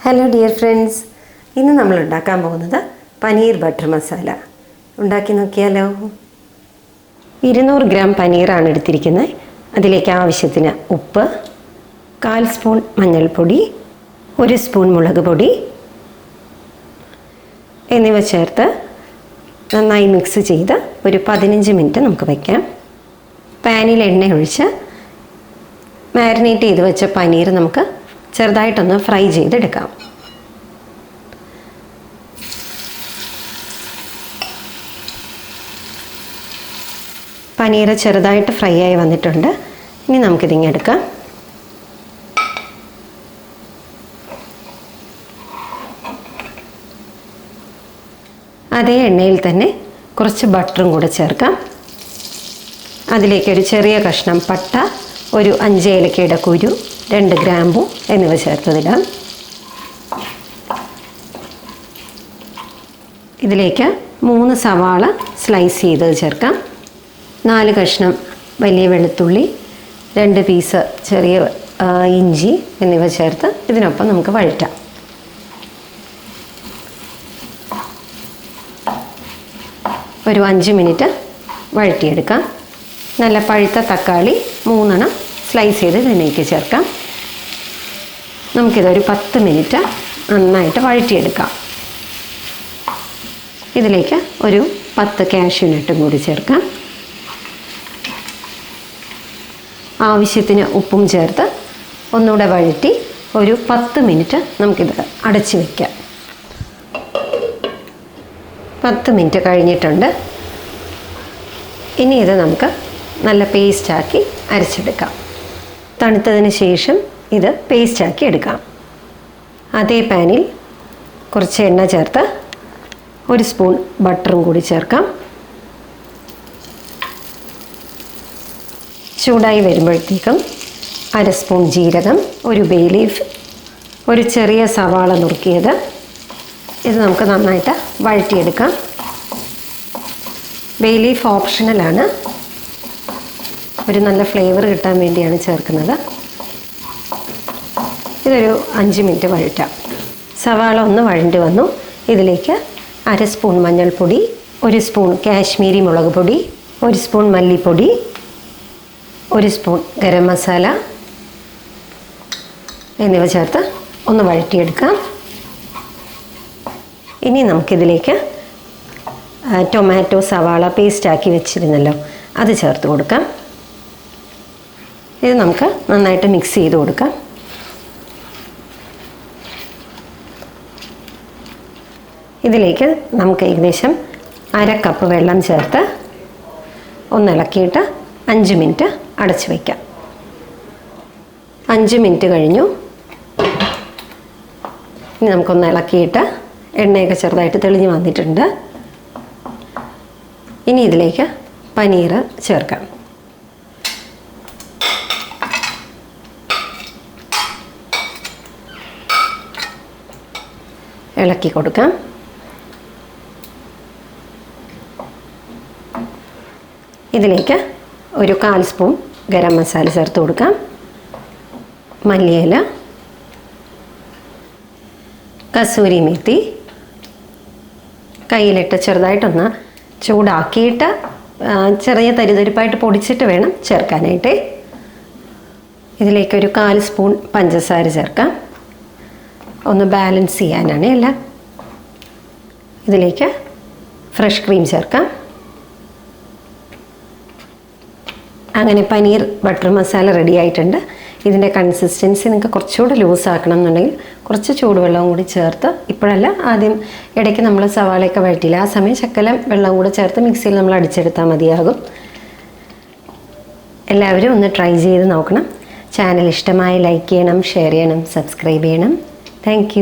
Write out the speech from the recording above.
Hello dear friends ഇന്ന് നമ്മൾ ഉണ്ടാക്കാൻ പോകുന്നത് പനീർ ബട്ടർ മസാല. ഉണ്ടാക്കി നോക്കിയാലോ? ഇരുന്നൂറ് ഗ്രാം പനീറാണ് എടുത്തിരിക്കുന്നത്. അതിലേക്ക് ആവശ്യത്തിന് ഉപ്പ് കാൽ സ്പൂൺ മഞ്ഞൾപ്പൊടി ഒരു സ്പൂൺ മുളക് പൊടി എന്നിവ ചേർത്ത് നന്നായി മിക്സ് ചെയ്ത് ഒരു പതിനഞ്ച് മിനിറ്റ് നമുക്ക് വയ്ക്കാം പാനിൽ എണ്ണ ഒഴിച്ച് മാരിനേറ്റ് ചെയ്ത് വെച്ച പനീർ നമുക്ക് ചെറുതായിട്ടൊന്ന് ഫ്രൈ ചെയ്തെടുക്കാം. പനീർ ചെറുതായിട്ട് ഫ്രൈ ആയി വന്നിട്ടുണ്ട്. ഇനി നമുക്കിതിങ്ങെടുക്കാം. അതേ എണ്ണയിൽ തന്നെ കുറച്ച് ബട്ടറും കൂടെ ചേർക്കാം. അതിലേക്കൊരു ചെറിയ കഷ്ണം പട്ട ഒരു അഞ്ചേലക്കയുടെ കുരു രണ്ട് ഗ്രാമ്പു എന്നിവ ചേർത്തതിടാം. ഇതിലേക്ക് മൂന്ന് സവാള സ്ലൈസ് ചെയ്ത് ചേർക്കാം. നാല് കഷ്ണം വലിയ വെളുത്തുള്ളി രണ്ട് പീസ് ചെറിയ ഇഞ്ചി എന്നിവ ചേർത്ത് ഇതിനൊപ്പം നമുക്ക് വഴറ്റാം. ഒരു അഞ്ച് മിനിറ്റ് വഴറ്റിയെടുക്കാം. നല്ല പഴുത്ത തക്കാളി മൂന്നെണ്ണം സ്ലൈസ് ചെയ്ത് ഇതിലേക്ക് ചേർക്കാം. നമുക്കിതൊരു പത്ത് മിനിറ്റ് നന്നായിട്ട് വഴറ്റിയെടുക്കാം. ഇതിലേക്ക് ഒരു പത്ത് കാഷ്യൂനട്ടും കൂടി ചേർക്കാം. ആവശ്യത്തിന് ഉപ്പും ചേർത്ത് ഒന്നുകൂടെ വഴറ്റി ഒരു പത്ത് മിനിറ്റ് നമുക്കിത് അടച്ചു വയ്ക്കാം പത്ത് മിനിറ്റ് കഴിഞ്ഞിട്ടുണ്ട്. ഇനി ഇത് നമുക്ക് നല്ല പേസ്റ്റാക്കി അരച്ചെടുക്കാം. തണുത്തതിന് ശേഷം ഇത് പേസ്റ്റാക്കി എടുക്കാം. അതേ പാനിൽ കുറച്ച് എണ്ണ ചേർത്ത് ഒരു സ്പൂൺ ബട്ടറും കൂടി ചേർക്കാം. ചൂടായി വരുമ്പോഴത്തേക്കും അര സ്പൂൺ ജീരകം ഒരു ബേ ലീഫ് ഒരു ചെറിയ സവാള നുറുക്കിയത്. ഇത് നമുക്ക് നന്നായിട്ട് വഴറ്റിയെടുക്കാം. ബേ ലീഫ് ഓപ്ഷണലാണ് ഒരു നല്ല ഫ്ലേവർ കിട്ടാൻ വേണ്ടിയാണ് ചേർക്കുന്നത്. ഇതൊരു അഞ്ച് മിനിറ്റ് വഴറ്റാം. സവാള ഒന്ന് വഴണ്ടി വന്നു. ഇതിലേക്ക് അര സ്പൂൺ മഞ്ഞൾപ്പൊടി ഒരു സ്പൂൺ കാശ്മീരി മുളക് പൊടി ഒരു സ്പൂൺ മല്ലിപ്പൊടി ഒരു സ്പൂൺ ഗരം മസാല എന്നിവ ചേർത്ത് ഒന്ന് വഴറ്റിയെടുക്കാം. ഇനി നമുക്കിതിലേക്ക് ടൊമാറ്റോ സവാള പേസ്റ്റാക്കി വെച്ചിരുന്നല്ലോ അത് ചേർത്ത് കൊടുക്കാം. ഇത് നമുക്ക് നന്നായിട്ട് മിക്സ് ചെയ്ത് കൊടുക്കാം. ഇതിലേക്ക് നമുക്ക് ഏകദേശം അര കപ്പ് വെള്ളം ചേർത്ത് ഒന്നിളക്കിയിട്ട് അഞ്ച് മിനിറ്റ് അടച്ചു വയ്ക്കാം അഞ്ച് മിനിറ്റ് കഴിഞ്ഞു. ഇനി നമുക്കൊന്ന് ഇളക്കിയിട്ട് എണ്ണയൊക്കെ ചെറുതായിട്ട് തെളിഞ്ഞ് വന്നിട്ടുണ്ട്. ഇനി ഇതിലേക്ക് പനീർ ചേർക്കാം. ഇളക്കി കൊടുക്കാം. ഇതിലേക്ക് ഒരു കാൽ സ്പൂൺ ഗരം മസാല ചേർത്ത് കൊടുക്കാം. മല്ലിയില കസൂരി മെത്തി കയ്യിലിട്ട് ചെറുതായിട്ടൊന്ന് ചൂടാക്കിയിട്ട് ചെറിയ തരിതരിപ്പായിട്ട് പൊടിച്ചിട്ട് വേണം ചേർക്കാനായിട്ട്. ഇതിലേക്കൊരു കാൽ സ്പൂൺ പഞ്ചസാര ചേർക്കാം. ഒന്ന് ബാലൻസ് ചെയ്യാനാണ് അല്ല ഇതിലേക്ക് ഫ്രഷ് ക്രീം ചേർക്കാം. അങ്ങനെ പനീർ ബട്ടർ മസാല റെഡി ആയിട്ടുണ്ട്. ഇതിന്റെ കൺസിസ്റ്റൻസി നിങ്ങൾക്ക് കുറച്ചുകൂടി ലൂസ് ആക്കണം എന്നുണ്ടെങ്കിൽ കുറച്ച് ചൂടുവെള്ളവും കൂടി ചേർത്ത് ഇപ്പോഴല്ല ആദ്യം ഇടയ്ക്ക് നമ്മൾ സവാളയൊക്കെ വഴറ്റില്ല ആ സമയം ശക്കലം വെള്ളം കൂടി ചേർത്ത് മിക്സിയിൽ നമ്മൾ അടിച്ചെടുത്താൽ മതിയാകും. എല്ലാവരും ഒന്ന് ട്രൈ ചെയ്ത് നോക്കണം. ചാനൽ ഇഷ്ടമായി ലൈക്ക് ചെയ്യണം ഷെയർ ചെയ്യണം സബ്സ്ക്രൈബ് ചെയ്യണം. താങ്ക്